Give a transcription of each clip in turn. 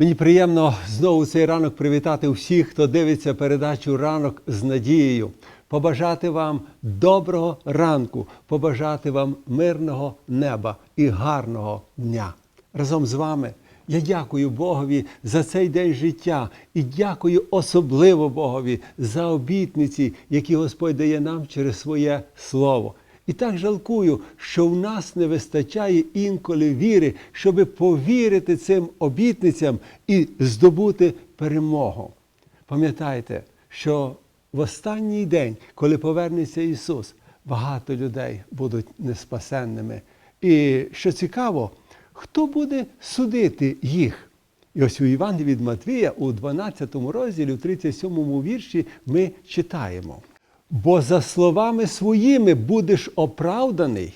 Мені приємно знову цей ранок привітати всіх, хто дивиться передачу Ранок з надією. Побажати вам доброго ранку, побажати вам мирного неба і гарного дня. Разом з вами я дякую Богові за цей день життя і дякую особливо Богові за обітниці, які Господь дає нам через своє слово. І так жалкую, що в нас не вистачає інколи віри, щоб повірити цим обітницям і здобути перемогу. Пам'ятайте, що в останній день, коли повернеться Ісус, багато людей будуть неспасенними. І що цікаво, хто буде судити їх? І ось у Івангелії від Матвія у 12 розділі, у 37 вірші, ми читаємо. Бо за словами своїми будеш оправданий,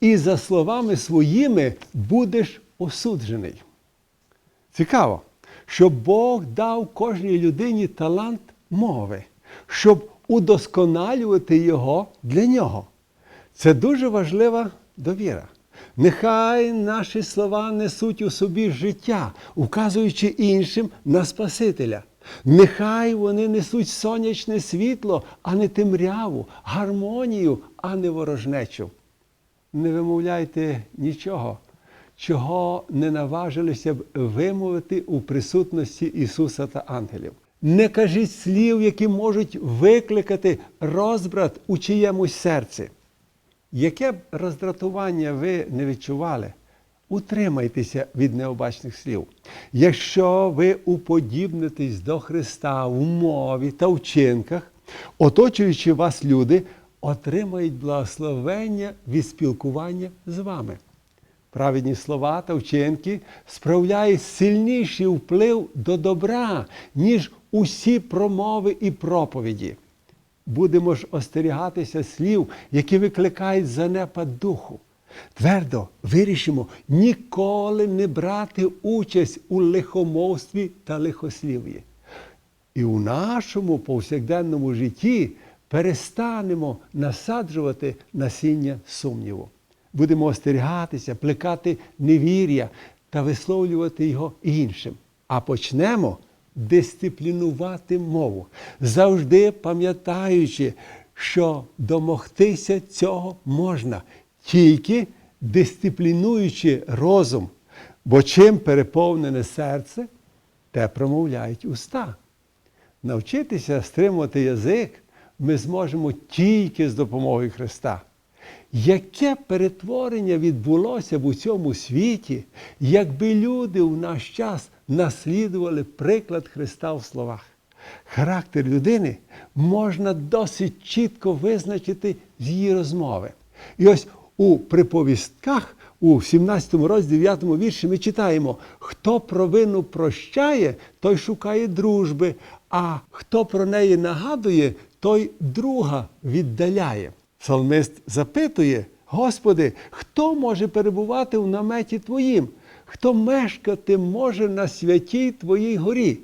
і за словами своїми будеш осуджений. Цікаво, що Бог дав кожній людині талант мови, щоб удосконалювати його для нього. Це дуже важлива довіра. Нехай наші слова несуть у собі життя, указуючи іншим на Спасителя. Нехай вони несуть сонячне світло, а не темряву, гармонію, а не ворожнечу. Не вимовляйте нічого, чого не наважилися б вимовити у присутності Ісуса та ангелів. Не кажіть слів, які можуть викликати розбрат у чиємусь серці. Яке б роздратування ви не відчували, утримайтеся від необачних слів. Якщо ви уподібнитесь до Христа в мові та вчинках, оточуючи вас люди, отримають благословення від спілкування з вами. Праведні слова та вчинки справляють сильніший вплив до добра, ніж усі промови і проповіді. Будемо ж остерігатися слів, які викликають занепад духу. Твердо вирішимо ніколи не брати участь у лихомовстві та лихослів'ї. І у нашому повсякденному житті перестанемо насаджувати насіння сумніву. Будемо остерігатися, плекати невір'я та висловлювати його іншим. А почнемо дисциплінувати мову, завжди пам'ятаючи, що домогтися цього можна, тільки дисциплінуючи розум. Бо чим переповнене серце, те промовляють уста. Навчитися стримувати язик ми зможемо тільки з допомогою Христа. Яке перетворення відбулося б у цьому світі, якби люди в наш час наслідували приклад Христа в словах? Характер людини можна досить чітко визначити з її розмови. І ось у приповістках у 17 розділі 9 вірші ми читаємо: хто провину прощає, той шукає дружби, а хто про неї нагадує, той друга віддаляє. Псалмист запитує: Господи, хто може перебувати в наметі Твоїм? Хто мешкати може на святій Твоїй горі?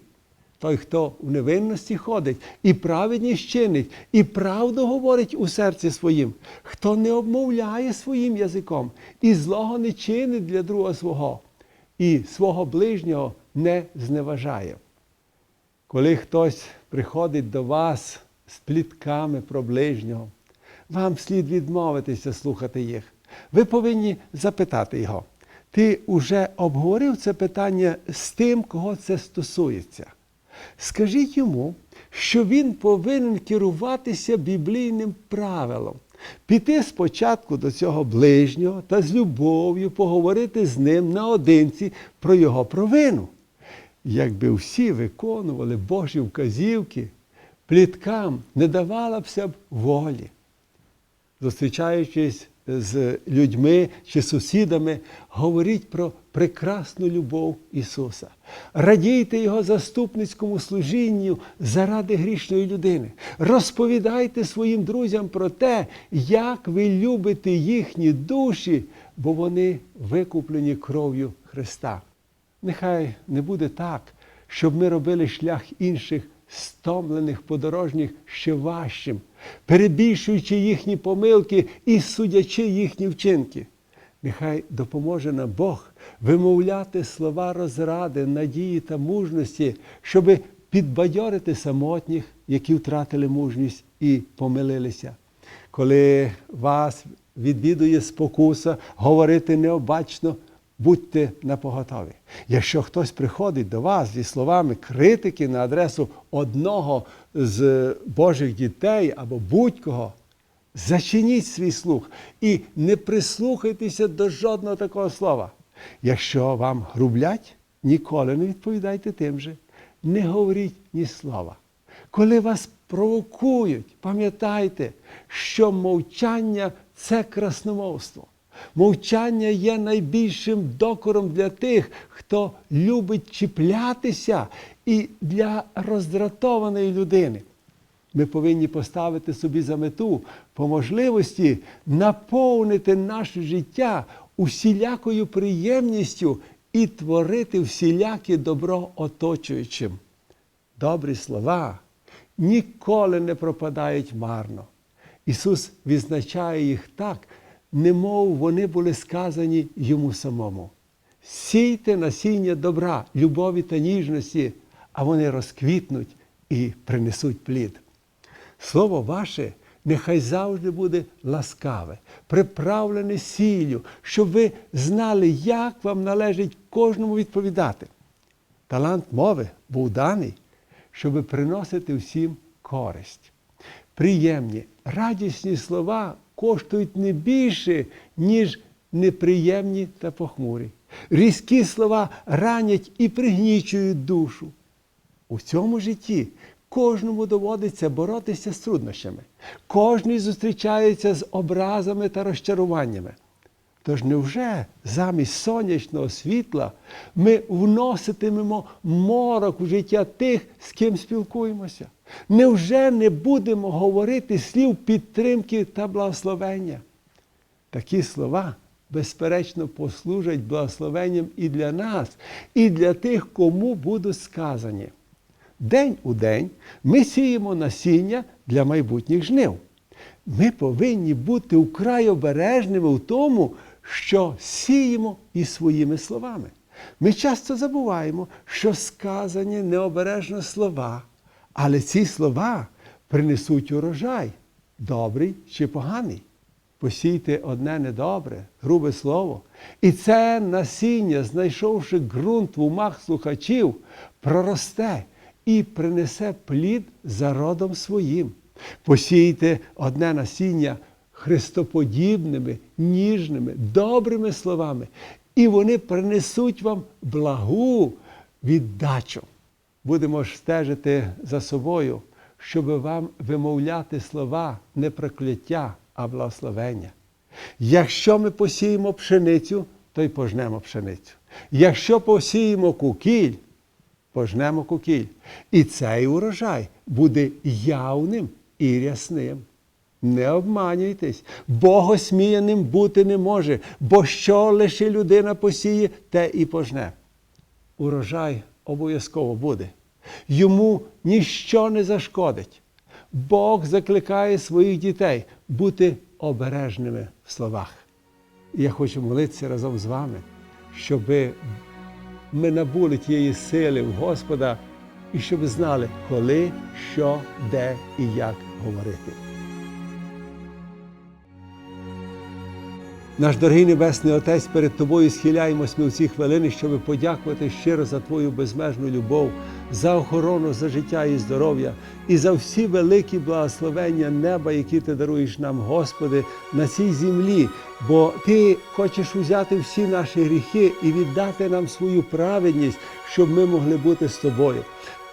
Той, хто в невинності ходить, і праведність чинить, і правду говорить у серці своїм, хто не обмовляє своїм язиком, і злого не чинить для друга свого, і свого ближнього не зневажає. Коли хтось приходить до вас з плітками про ближнього, вам слід відмовитися слухати їх. Ви повинні запитати його. Ти вже обговорив це питання з тим, кого це стосується. Скажіть йому, що він повинен керуватися біблійним правилом, піти спочатку до цього ближнього та з любов'ю поговорити з ним наодинці про його провину. Якби всі виконували Божі вказівки, пліткам не давалося б волі зустрічаючись з людьми чи сусідами, говоріть про прекрасну любов Ісуса. Радійте Його заступницькому служінню заради грішної людини. Розповідайте своїм друзям про те, як ви любите їхні душі, бо вони викуплені кров'ю Христа. Нехай не буде так, щоб ми робили шлях інших стомлених подорожніх ще важчим, перебільшуючи їхні помилки і судячи їхні вчинки. Нехай допоможе нам Бог вимовляти слова розради, надії та мужності, щоб підбадьорити самотніх, які втратили мужність і помилилися. Коли вас відвідує спокуса, говорити необачно, будьте напоготові. Якщо хтось приходить до вас зі словами критики на адресу одного з Божих дітей або будь-кого, Зачиніть свій слух і не прислухайтеся до жодного такого слова. Якщо вам грублять, ніколи не відповідайте тим же. Не говоріть ні слова. Коли вас провокують, пам'ятайте, що мовчання це красномовство. Мовчання є найбільшим докором для тих, хто любить чіплятися, і для роздратованої людини. Ми повинні поставити собі за мету по можливості наповнити наше життя усілякою приємністю і творити всіляке добро оточуючим. Добрі слова ніколи не пропадають марно. Ісус відзначає їх так, немов вони були сказані йому самому. Сійте насіння добра, любові та ніжності, а вони розквітнуть і принесуть плід. Слово ваше нехай завжди буде ласкаве, приправлене сіллю, щоб ви знали, як вам належить кожному відповідати. Талант мови був даний, щоб приносити всім користь. Приємні, радісні слова коштують не більше, ніж неприємні та похмурі. Різкі слова ранять і пригнічують душу. У цьому житті кожному доводиться боротися з труднощами. Кожний зустрічається з образами та розчаруваннями. Тож невже замість сонячного світла ми вноситимемо морок у життя тих, з ким спілкуємося? Невже не будемо говорити слів підтримки та благословення? Такі слова, безперечно, послужать благословенням і для нас, і для тих, кому будуть сказані. День у день ми сіємо насіння для майбутніх жнив. Ми повинні бути вкрай обережними в тому, що сіємо і своїми словами. Ми часто забуваємо, що сказані необережно слова, але ці слова принесуть урожай, добрий чи поганий. Посійте одне недобре, грубе слово. І це насіння, знайшовши ґрунт в умах слухачів, проросте і принесе плід за родом своїм. Посійте одне насіння христоподібними, ніжними, добрими словами, і вони принесуть вам благу віддачу. Будемо ж стежити за собою, щоб вам вимовляти слова не прокляття, а благословення. Якщо ми посіємо пшеницю, то й пожнемо пшеницю. Якщо посіємо кукіль, пожнемо кукіль. І цей урожай буде явним і рясним. Не обманюйтесь, богосміяним бути не може, бо що лише людина посіє, те і пожне. Урожай обов'язково буде. Йому ніщо не зашкодить. Бог закликає своїх дітей бути обережними в словах. І я хочу молитися разом з вами, щоби ми набули тієї сили в Господа і щоб знали, коли, що, де і як говорити. Наш дорогий Небесний Отець, перед Тобою схиляємось ми в ці хвилини, щоб подякувати щиро за Твою безмежну любов, за охорону, за життя і здоров'я і за всі великі благословення неба, які ти даруєш нам, Господи, на цій землі. Бо Ти хочеш узяти всі наші гріхи і віддати нам свою праведність, щоб ми могли бути з тобою.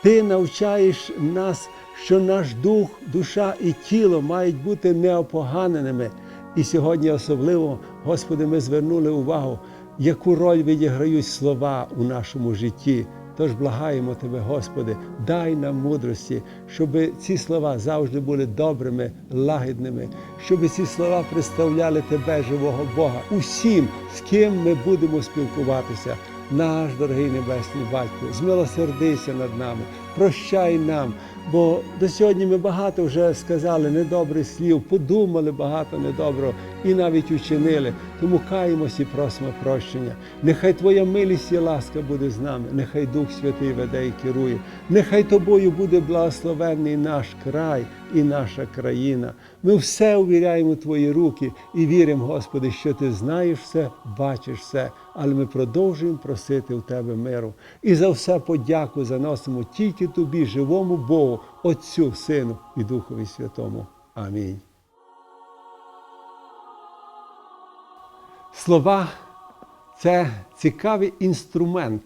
Ти навчаєш нас, що наш дух, душа і тіло мають бути неопоганеними. І сьогодні особливо, Господи, ми звернули увагу, яку роль відіграють слова у нашому житті. Тож благаємо Тебе, Господи, дай нам мудрості, щоб ці слова завжди були добрими, лагідними, щоб ці слова представляли Тебе, живого Бога, усім, з ким ми будемо спілкуватися. Наш дорогий Небесний Батько, змилосердися над нами, прощай нам, бо до сьогодні ми багато вже сказали недобрих слів, подумали багато недоброго і навіть учинили. Тому каємось і просимо прощення. Нехай Твоя милість і ласка буде з нами, нехай Дух Святий веде і керує. Нехай тобою буде благословенний наш край і наша країна. Ми все увіряємо в Твої руки і віримо, Господи, що Ти знаєш все, бачиш все, але ми продовжуємо просити у Тебе миру. І за все подяку заносимо тільки Тобі, живому Богу, Отцю, Сину і Духові Святому. Амінь. Слова це цікавий інструмент,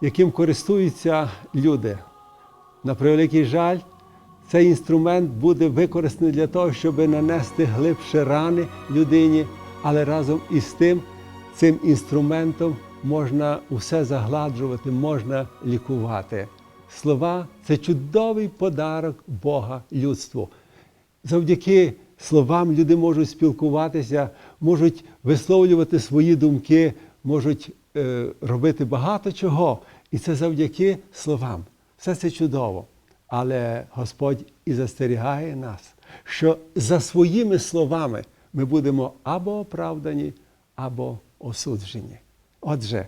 яким користуються люди. На превеликий жаль, цей інструмент буде використаний для того, щоб нанести глибше рани людині, але разом із тим, цим інструментом можна усе загладжувати, можна лікувати. Слова це чудовий подарок Бога людству. Завдяки словам люди можуть спілкуватися, можуть висловлювати свої думки, можуть е, робити багато чого. І це завдяки словам. Все це чудово. Але Господь і застерігає нас, що за своїми словами ми будемо або оправдані, або осуджені. Отже,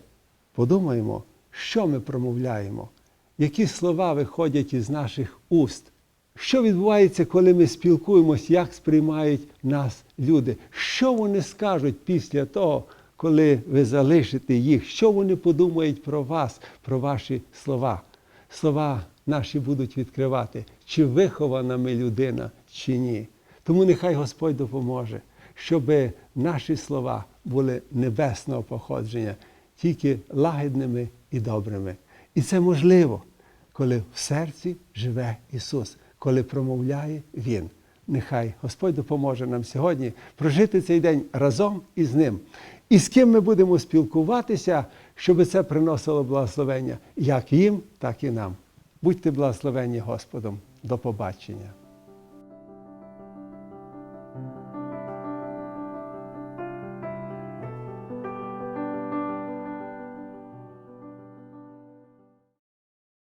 подумаємо, що ми промовляємо, які слова виходять із наших уст. Що відбувається, коли ми спілкуємось, як сприймають нас люди? Що вони скажуть після того, коли ви залишите їх? Що вони подумають про вас, про ваші слова? Слова наші будуть відкривати, чи вихована ми людина, чи ні. Тому нехай Господь допоможе, щоб наші слова були небесного походження, тільки лагідними і добрими. І це можливо, коли в серці живе Ісус коли промовляє Він. Нехай Господь допоможе нам сьогодні прожити цей день разом із Ним. І з ким ми будемо спілкуватися, щоб це приносило благословення як їм, так і нам. Будьте благословені Господом. До побачення.